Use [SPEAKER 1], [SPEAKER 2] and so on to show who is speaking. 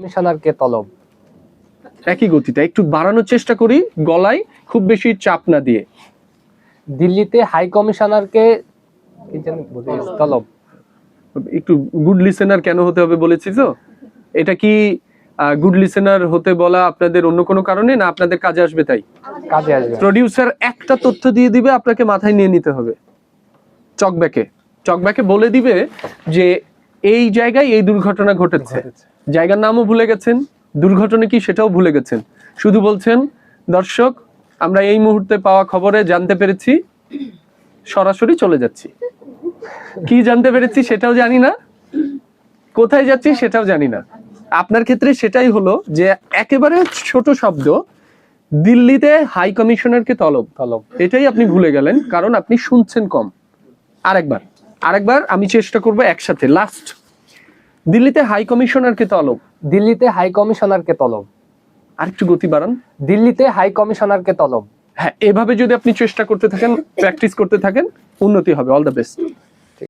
[SPEAKER 1] কমিশনারকে তলব।
[SPEAKER 2] একই একটু বাড়ানোর চেষ্টা করি গলায় খুব বেশি চাপ না দিয়ে।
[SPEAKER 1] দিল্লিতে হাই কমিশনারকে তলব।
[SPEAKER 2] একটু গুড লিসেনার কেন হতে হবে বলেছি তো? এটা কি গুড লিসেনার হতে বলা আপনাদের অন্য কোনো কারণে না আপনাদের কাজে আসবে তাই?
[SPEAKER 1] কাজে আসবে।
[SPEAKER 2] প্রডিউসার একটা তথ্য দিয়ে দিবে আপনাকে মাথায় নিয়ে নিতে হবে। চকব্যাকে। চকব্যাকে বলে দিবে যে এই জায়গায় এই দুর্ঘটনা ঘটেছে। জায়গার নামও ভুলে গেছেন দুর্ঘটনা কি সেটাও ভুলে গেছেন। শুধু বলছেন দর্শক আমরা এই মুহূর্তে পাওয়া খবরে জানতে পেরেছি সরাসরি চলে যাচ্ছি। কি জানতে পেরেছি সেটাও জানি না কোথায় যাচ্ছি সেটাও জানি না। আপনার ক্ষেত্রে সেটাই হলো যে একেবারে ছোট শব্দ দিল্লিতে হাই কমিশনারকে তলব।
[SPEAKER 1] তলব।
[SPEAKER 2] এটাই আপনি ভুলে গেলেন কারণ আপনি শুনছেন কম। আরেকবার। আরেকবার আমি চেষ্টা করব একসাথে। লাস্ট দিল্লিতে হাই কমিশনারকে তলব
[SPEAKER 1] দিল্লিতে হাই কমিশনারকে তলব
[SPEAKER 2] আরেকটু গতি বাড়ান।
[SPEAKER 1] দিল্লিতে হাই কমিশনারকে তলব
[SPEAKER 2] হ্যাঁ এভাবে যদি আপনি চেষ্টা করতে থাকেন প্র্যাকটিস করতে থাকেন উন্নতি হবে। All the best